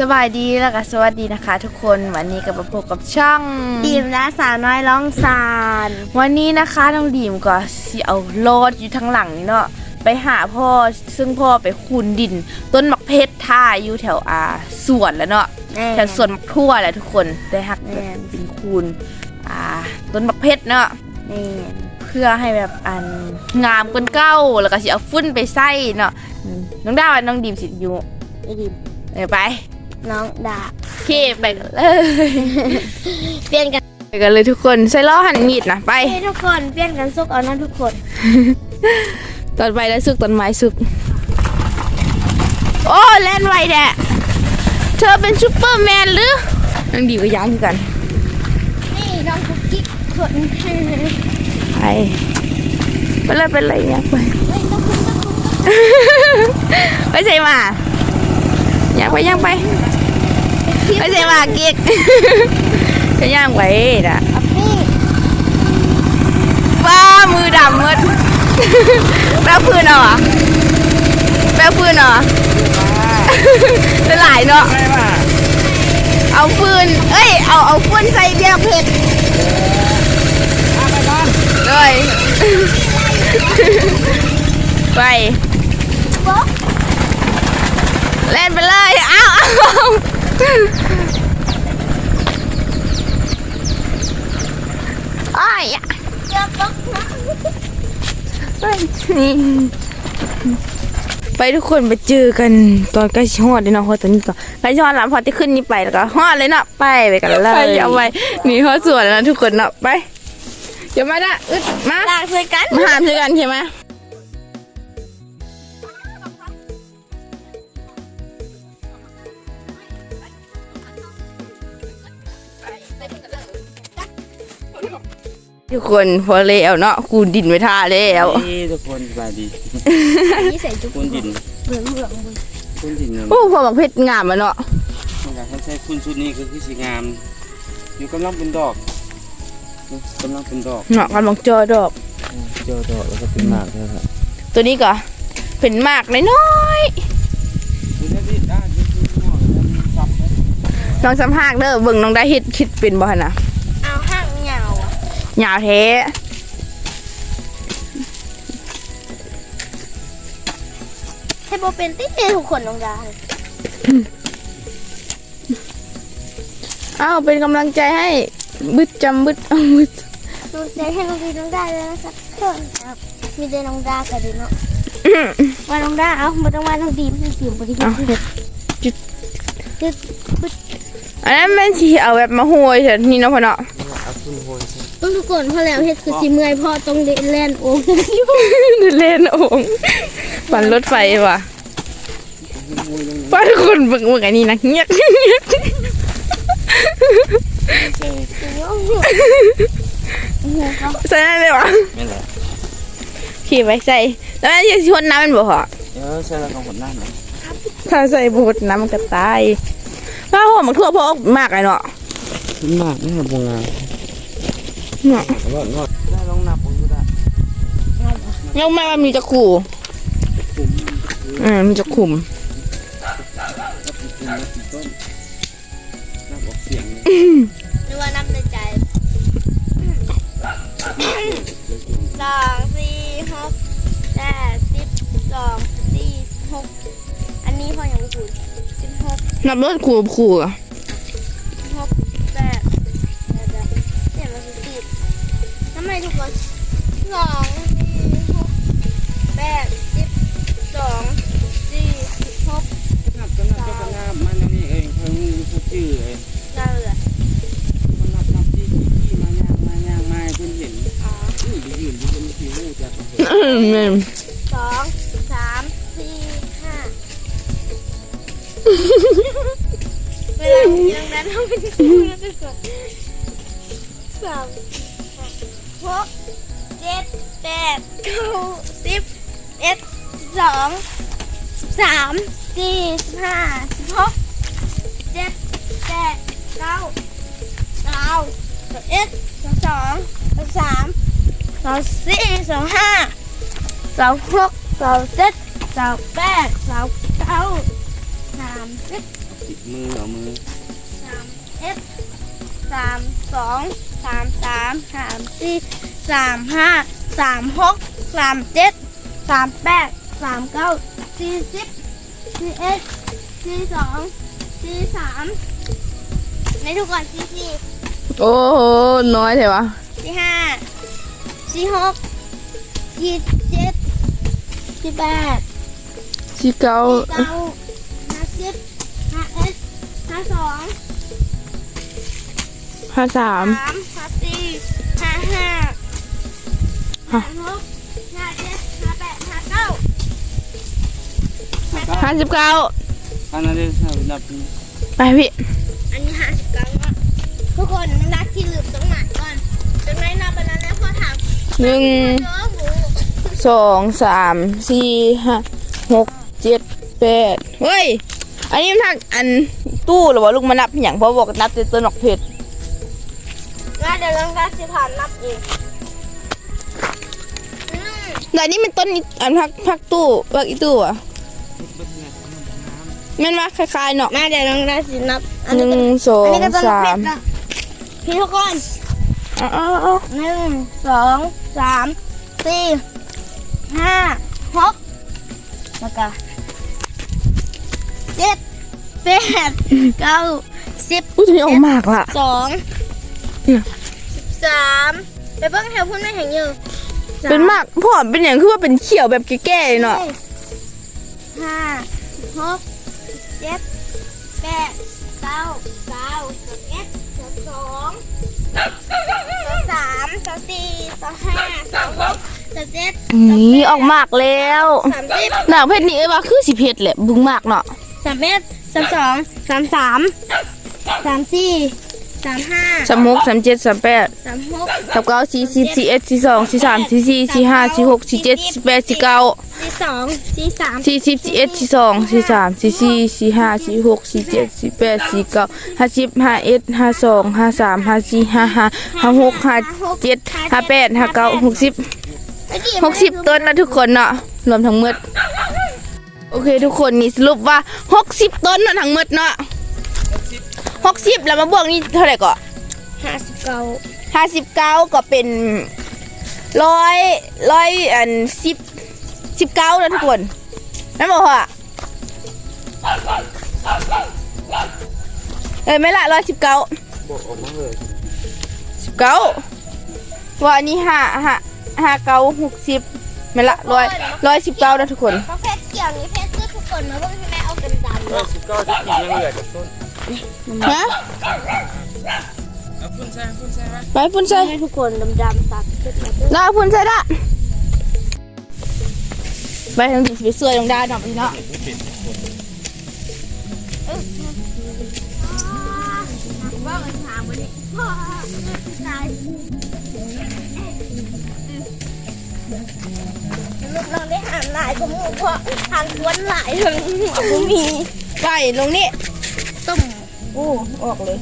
สบายดีแล้วก็สวัสดีนะคะ ทุกคนวันนี้กับมาพบกับช่องดีมและสาวน้อยร้องซานวันนี้นะคะน้องดีมก็สิเอารถอยู่ทางหลังนี่เนาะไปหาพ่อซึ่งพ่อไปคูนดิน ต้นมักเพชรท่าอยู่แถวอาสวนแล้วเนาะแม่แถวสวนมักทั่วแหละทุกคนได้หักแม่เป็นคูนอ่าต้นมักเพชรเนาะแม่เพื่อให้แบบอันงามกนเก้าแล้วก็สิเอาฟุ้นไปใส่เนาะอืมน้องดาวน้องดีมสิอยู่ไอ้ดีมเออไป น้องดาโอเคไปกันเลย เปลี่ยนกันไปกันเลยทุกคนใส่ล้อหันมีดนะไป ให้ทุกคนเปลี่ยนกันซุกเอานะทุกคนตอนไปแล้วสุกตอนไม้สุก โอ้เล่นไวแดะเธอเป็นซูเปอร์แมนหรือนังดีก็ย้างคือกัน นี่น้องกุ๊กกิ๊กคนไปไปเลยไปเลยอยากไปเฮ้ยต้องคุณต้องคุณไปใส่มาอยากไปย่างไป ไปใส่มาเก๊กจะย่างไปนะอัปปี้ว้ามือดำมืดแป๊บพื้นเอาเหรอแป๊บพื้นเอาเหรอจะหลายเนาะไม่ว่าเอาฟืนเอ้ย เอาเอาฟืนใส่เบียร์เผ็ดไปก่อนเลยไปโป๊ะเล่นไปเลย อ้าว อ้าวอ้ายอะเจอโป๊ะนะไปนี่ไปทุกคนไปเจอกันตอนใกล้ชิฮอดเลยเนาะเพราะตอนนี้ก็ใกล้ชิฮอดแล้วพอที่ขึ้นนี่ไปแล้วก็ฮอดเลยเนาะไปไปกันเลยไปเอาไปหนีฮอดสวนแล้วนะทุกคนเนาะไปเดี๋ยวมาได้อึดมาลากช่วยกัน มาหามช่วยกันใช่ไหม ทุกคนพอแล้วเนาะคูดินไว้ท่าแล้วนี่ทุกคนสบายดีนี่ใส่จุ๊บคุณดินเหลืองเหลืองๆเลยคุณดินเนี่ยโอ้พอบอกเพชรงามอะเนาะอยากให้ใช้คุณชุดนี้ก็คือสีงามอยู่กำลังเป็นดอกนี่กำลังเป็นดอกเนาะกำลังจอดอกเจอดอกแล้วก็เป็นหมากด้วยครับตัวนี้ก็เป็นหมากน้อยคุณได้ดิได้ดิคุณหมอกแล้วมีซับไหมๆน้องสัมภาษณ์เด้อเบิ่งน้องได้เฮ็ดคิดเป็นบ่หั่นน่ะ ยาวแท้ให้โบเป็นติ๊ดเจทุกคนน้องดาอ้าวเป็นกำลังใจให้บึดจำบึดเอาบึดดูใจให้น้องดีน้องดาเลยนะคะทุกคนครับ มีแต่น้องดากับดีเนาะว่าน้องดาเอาไม่ต้องว่าน้องดีมน้องดีมบริเอาสุทธิ์เฮ็ดตึ๊ดอันนั้นแม่นสิเอาแบบมาโหยเถอะนี่เนาะพ่อเนาะเอาคุณโหยใช่ต้อง ทุกคนพอแล้วเฮ็ดคือสิเมื่อยพ่อต้องเล่นเล่นโอ้ยเล่นโอ่งปั่นรถไฟว่ะป้าทุกคนเบิ่งเบิ่งอันนี้นะเงียบเงียบใช่ใส่ได้เลยวะไม่แหละขี่ไปใส่แล้วแม่จะชวนน้ำมันบ่เหรอเออใช่แล้วของคนนั่นนะถ้าใส่บูดน้ำมันก็ตายถ้าหัวมันทั่วพอออกมากเลยเนาะเป็นหมากนี่ครับงาม เนาะงอดงอดได้ลองนับผมก็ได้ยังไม่ว่ามีจะขู่อืมมีจะขุมนับออกเสียงเลยหรือว่านับในใจสองสี่หกแปดสิบสองสี่หกอันนี้พ่อยังไม่สิบหกนับรถขู่ขู่อะ แม่สองสามสี่ห้าเวลาอย่างนั้นเราไม่ได้คุยกันก่อนสามหกเจ็ดแปดเก้าสิบเอ็ดสิบสองสิบสามสี่สิบห้าสิบหกเจ็ดแปดเก้าเก้าสิบเอ็ดสิบสองสิบสามสิบสี่สิบห้า สาวหกสาวเจ็ดสาวแปดสาวเก้าสามามสิบติดมือเอามือสามเอ็ดสามสองสามสามสามสี่สามห้าสามหกสามเจ็ดสามแปดสามเก้าสี่สิบสี่เอ็ดสี่สองสี่สามในทุกคนสี่สี่โอ้โหน้อยแท้วะสี่ห้าสี่หกสี่ เจ็ดสี่แปดสี่เก้าสี่เก้าห้าสิบห้าเอ็ดห้าสองห้าสามสามห้าสี่ห้าห้าฮะห้าหกห้าเจ็ดห้าแปดห้าเก้าห้าสิบเก้าอันนั้นได้ถ้านับไปพี่อันนี้ห้าสิบเก้าเนาะทุกคนนักที่ลืมตรงไหนก่อนตรงไหนนับไปแล้วนะพ่อถามหนึ่งเยอะหู สองสามสี่ห้าหกเจ็ดแปดเฮ้ย อันนี้มันทักอันตู้หรือว่าลูกมานับอย่างเพราะบอกนับแต่ตัวหนอกเพชรงั้นเดี๋ยวลองนับสิผ่านนับเองอืมแต่อันนี้มันต้นอีอันพักพักตู้พักอีตู้อะแมันมาคล้ายๆเนาะมาเดี๋ยวลองนับสินับอันหนี้นึ่งก็สออันงนี้ก็ต้นสาเพมชรนะพี่ทุกคนเอ้าวอ้าวหนึ่งสองสามสี่ ห้าหกแล้วก็เจ็ดแปดเก้าสิบอุ้ยตัวนี้ออกมากล่ะสองเนี่ยสิบสามไปเบิ้งแถวพุ่นไม่แห่งอยู่สเป็นมากพ่อเป็นอย่างคือว่าเป็นเขียวแบบแก่ๆเลยเนาะห้าหกเจ็ดแปดเก้าเก้าสิบเอ็ดสิบสองสิบสามสิบสี่สิบห้าสิบหก สิบเจ็ดนี่ออกมากแล้วสามสิบหนาวเพชรนี่เอ้ยว่าคือสิเพชรแหละบึงมากเนาะสามเอ็ดสามสองสามสามสามสี่สามห้าสามหกสามเจ็ดสามแปดสามหกสามเก้าสี่สิบสี่เอ็ดสี่สองสี่สามสี่สี่สี่ห้าสี่หกสี่เจ็ดสี่แปดสี่เก้าสี่สองสี่สามสี่สิบสี่เอ็ดสี่สองสี่สามสี่สี่สี่ห้าสี่หกสี่เจ็ดสี่แปดสี่เก้าห้าสิบห้าเอ็ดห้าสองห้าสามห้าสี่ห้าห้าห้าหกห้าเจ็ดห้าแปดห้าเก้าหกสิบ หกสิบต้นนะทุกคนเนาะรวมทั้งหมดโอเคทุกคนนี่สรุปว่าหกสิบต้นเนาะทั้งหมดเนาะหกสิบแล้วมาบวกนี่เท่าไหร่ก่อนห้าสิบเก้าห้าสิบเก้าก็เป็นร้อยร้อยอันสิบสิบเก้านะทุกคนนั่นบอกว่าเอ้ยไม่ละร้อยสิบเก้าบอกออกมาเลยสิบเก้าว่าอันนี้ห้าห้า ห้าเก้าหกสิบไม่ละร้อยร้อยสิบเก้านะทุกคนเพราะเพชรเกี่ยวนี้เพชรคือทุกคนมาเบิ่งให้แม่เอากันดำร้อยเนาะสิบเก้าที่กินยังเหลือจากต้นฮะเอาพุ่นใส่พุ่นใส่ไว้ไปพุ่นใส่ให้ทุกคนดำๆตัดขึ้นมาด้วยลาพุ่นใส่ละไปทางนี้สิไปสวยลงได้หน่อยพี่เนาะว่ามันทางวันนี้พ่อตาย ลูกน้องได้หารหลายก็มูเพราะทางควนหลายทางหัวก็มีไปลงนี่ตุ่มโอ้ออกเลย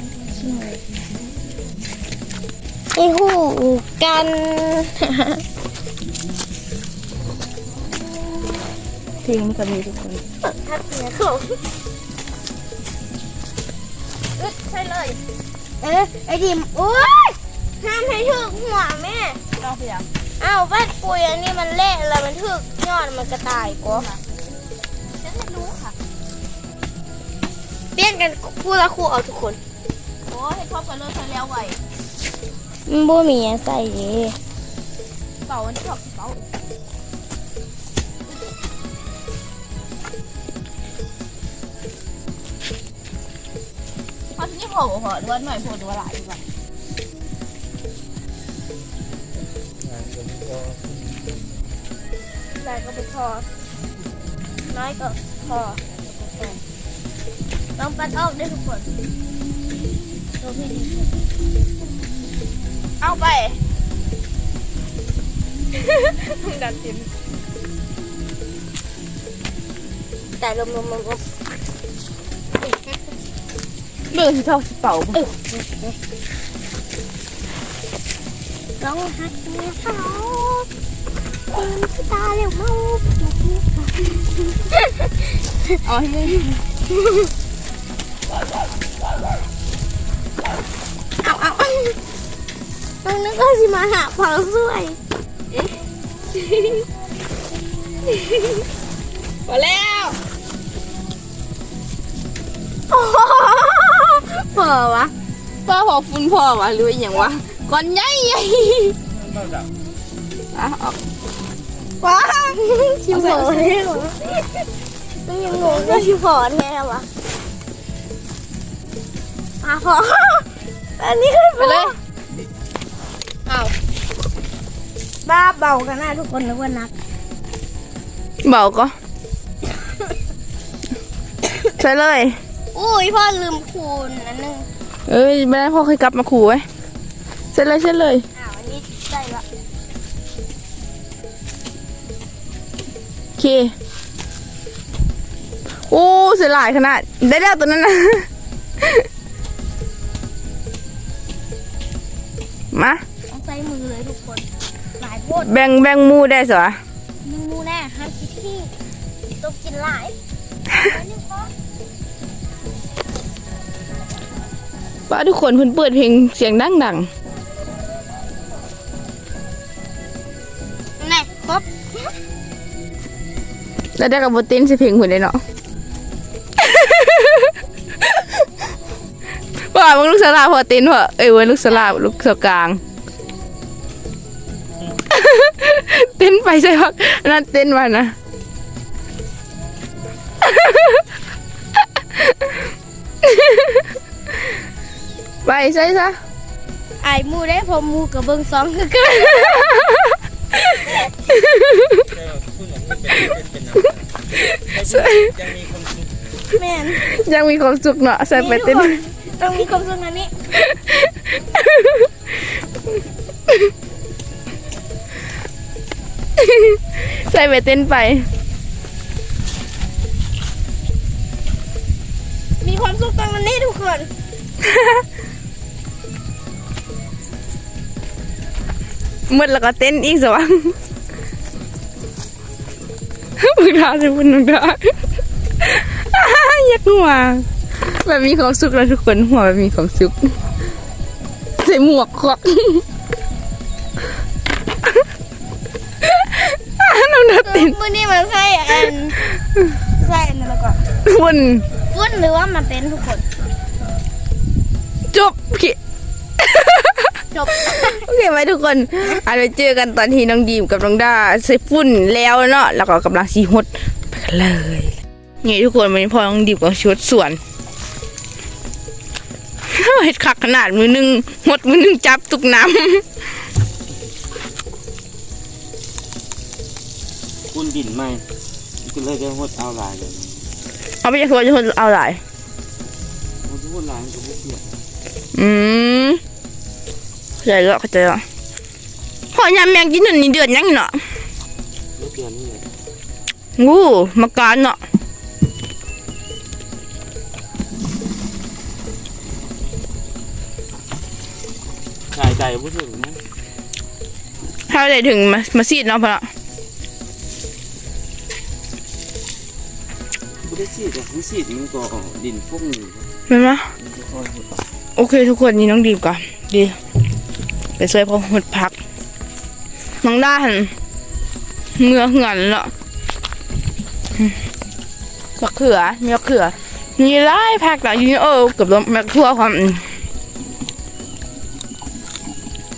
ไอ้หูกันเพลงนี้ก็มีทุกคนทัดเนื้อเขาอึดใช่เลย เอ๊ะไอ้ดิมโอ้ยห้ามให้ถึกหัวแม่นอกเสียง อ้าวบ้านปุยอันนี้มันเละแล้วมันถึกยอดมันกระต่ายกูฉันไม่รู้ค่ะเปลี่ยนกันคู่ละคู่เอาทุกคนโอ้ให้พ่อไปเลยใช้แล้วไหวมันบ่มีอันใส่เด้เป่าอันนี้ถอดเป่าพอที่นี่พอบ่พอหรือว่าหน่อยพอหรือว่าหลายดีกว่า ใส่ก็ไปทอดน้อยก็พอต้องปัดออกได้ทุกคนตัวพี่ดีเอาไปดันติมแต่ลมลมลมลมเบื่อที่เท่าสิเป่าบ่ ร้องฮักแม่เขาเป็นตาเหลวมากเอาให้เลยเอาเอาเอาตรงนี้ก็สิมาหาเผาสวยพอแล้วโอ้โหเผอวะป้าพอฟุ้นพอวะหรืออย่างวะ ก้อนใหญ่ใหญ่อะออกว้าชิวเผอแน่วะต้องยังงงว่าชิวเผอแน่วะอะพออันนี้คือไปเลยเอาบ้าเบากันนะทุกคนนึกว่านัก เบาก็ใช่เลย อุ้ยพ่อลืมคูณอันนึงเอ้ยไม่ได้พ่อเคยกลับมาขู่ไว้ เสร็จเลยเสร็จเลยอ้าวอันนี้ได้ละโอเคโอ้เสียหลายขนาดได้แล้วตัวนั้นนะมาต้องใช้มือเลยทุกคนหลายโพดแบ่งแบ่งหมูได้สิวะมึงมูแน่ห้ามคิดที่ต้องกินหลายอันนี้พอป้าทุกคนเพิ่นเปิดเพลงเสียงดังดัง แล้วได้กับบต้นสิเพลงหุ่นได้เนาะว่ามึงลูกสลาพอต้นพอเอ้ยเว้ยลูกสลาลูกสกลาง เต้นไปใช่ปะอันนั่นเต้นมานะไปใช่ซะไอ้มูได้พอมูกับเบิ้งสองคือกัน ยังมีความสุขแม่นยังมีความสุขเนาะใส่ไปเต้นทุกคนต้องมีความสุขอันนี้ใส่ไปเต้นไป มีความสุขตรงอันนี้ทุกคนมืดแล้วก็เต้นอีกสวะ มึงด่าสิมึงด่าอยากหัวแบบมีความสุขแล้วทุกคนหัวแบบมีความสุขใส่หมวกควักน้ำหนักเต้นมือนี้มันใส่อันใส่อันนั้นแล้วก็วุ่นฟุ้นหรือว่ามันเป็นทุกคน จบคิ จบโอเคไหมทุกคนอาจจะเจอกันตอนที่น้องดีมกับน้องด้าใส่ฝุ่นแล้วเนาะแล้วก็กำลังสีหดไปกันเลยนี่ทุกคนวันนี้พอน้องดีมกับชุดสวนเห็ดคักขนาดมือหนึงหดมือหนึงจับตุกน้คุณดินไหมก็เลยได้หดเอาหลายเลยำเอาไปจะทัวจะหดเอาหลายหดหดหลายก็ไม่เปียกอืมเข้า ใจแล้วเข้าใจแล้วพอยามแมงกินหนึ่งนี่เดือนยังอยู่เนาะไม่เปียกนี่เลยงูมาการเนาะชายใจผู้ถึงนะถ้าได้ถึงมามาซีดเนาะพอละผู้ได้ฉีดแต่ทั้งฉีดมันก็ดินฟุ้งอยู่เห็นไหมมันก็ค่อยหดโอเคทุกคนนี่น้องดีมก่อนดี ไปช่วยพ่อหดพักน้องด้านเงือเหือนแล้วมะเขือมีมะเขือมีไล่พักหลายอยูนี่เออเกือบล้มมะทั่วความ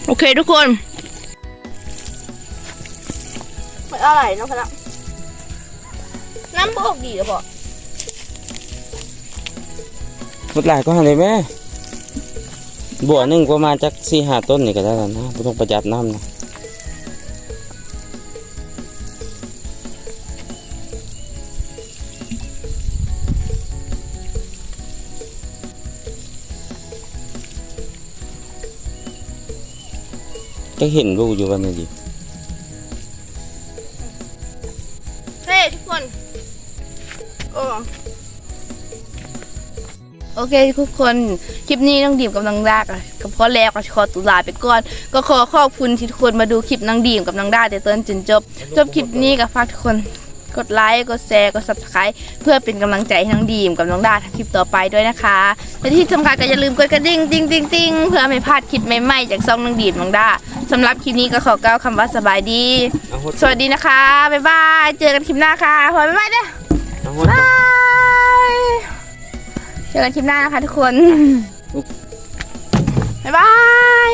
โอเคทุกคนมันอะไรเนะพะละน้ำบกดีหรือเปล่าหมดหลายก็หันเลยแม่ บัวหนึ่งประมาณจักสี่ห้าต้นนี่ก็ได้แล้วนะไม่ต้องประหยัดน้ำนะจะเห็นลูอยู่วันนี้ เคทุกคนคลิปนี้น้องดีมกับน้องดากับกับพ่อแล้วก็ขอตุลาไปก่อน ก็ขอขอบคุณที่ทุกคนมาดูคลิปน้องดีมกับน้องดาแต่ต้นจนจบ จบคลิปนี้ก็ฝากทุกคนกดไลค์กดแชร์กด subscribe เพื่อเป็นกำลังใจให้น้องดีมกับน้องดาทำคลิปต่อไปด้วยนะคะและที่สำคัญก็อย่าลืมกดกระดิ่งติ๊งติ๊งติ๊งเพื่อไม่พลาดคลิปใหม่ๆจากซองน้องดีมน้องดาสำหรับคลิปนี้ก็ขอกล่าวคำว่าสบายดีเอาหดสวัสดีนะคะบ๊ายบายเจอกันคลิปหน้าค่ะขอบ๊ายบายเด้อเอาหดบาย เจอกันคลิปหน้านะคะทุกคน บ๊ายบาย